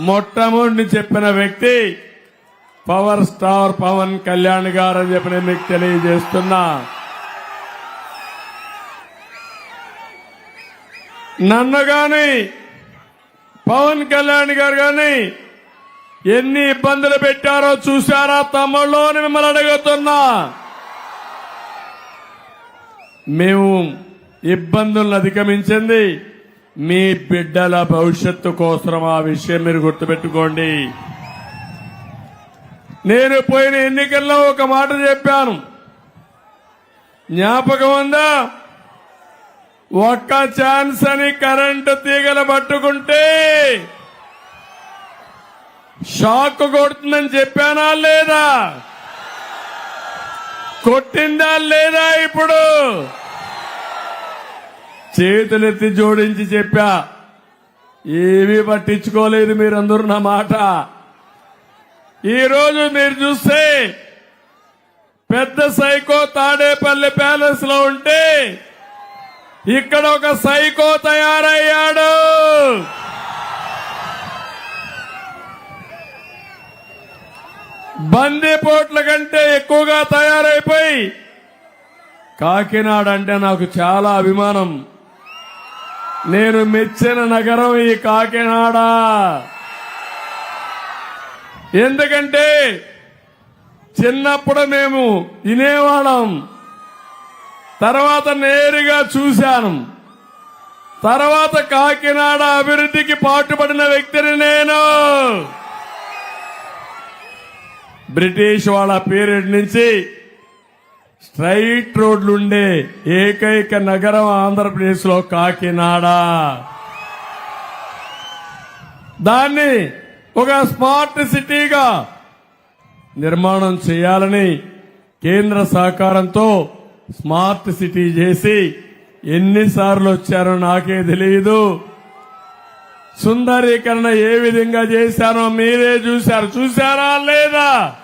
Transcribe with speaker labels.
Speaker 1: మొట్టమొదటి చెప్పిన వ్యక్తి పవర్ స్టార్ పవన్ కళ్యాణ్ గారు అని చెప్పి నేను మీకు తెలియజేస్తున్నా. నన్ను గాని పవన్ కళ్యాణ్ గారు గాని ఎన్ని ఇబ్బందులు పెట్టారో చూశారా తమ్ముళ్ళు అని మిమ్మల్ని అడుగుతున్నా. మేము ఇబ్బందులను అధిగమించింది మీ బిడ్డల భవిష్యత్తు కోసం ఆ విషయం మీరు గుర్తుపెట్టుకోండి. నేను పోయిన ఎన్నికల్లో ఒక మాట చెప్పాను. జ్ఞాపకం ఉందా? ఒక్క ఛాన్స్ అని కరెంటు తీగలు పట్టుకుంటే షాక్ కొడుతుందని చెప్పానా లేదా? కొట్టిందా లేదా ఇప్పుడు? చేతులెత్తి జోడించి చెప్పా ఏమీ పట్టించుకోలేదు మీరందరూ నా మాట. ఈరోజు మీరు చూస్తే పెద్ద సైకో తాడేపల్లి ప్యాలెస్లో ఉంటే ఇక్కడ ఒక సైకో తయారయ్యాడు. బందీపోట్ల కంటే ఎక్కువగా తయారైపోయి కాకినాడ అంటే నాకు చాలా అభిమానం. నేను మెచ్చిన నగరం ఈ కాకినాడ. ఎందుకంటే చిన్నప్పుడు మేము వినేవాళ్ళం. తర్వాత నేరుగా చూశాను. తర్వాత కాకినాడ అభివృద్ధికి పాటుపడిన వ్యక్తిని నేను. బ్రిటిష్ వాళ్ళ పీరియడ్ నుంచి స్ట్రైట్ రోడ్లుండే ఏకైక నగరం ఆంధ్రప్రదేశ్లో కాకినాడ. దాన్ని ఒక స్మార్ట్ సిటీగా నిర్మాణం చేయాలని కేంద్ర సహకారంతో స్మార్ట్ సిటీ చేసి ఎన్నిసార్లు వచ్చారో నాకే తెలియదు సుందరీకరణ ఏ విధంగా చేశారో మీరే చూశారు. చూశారా లేదా?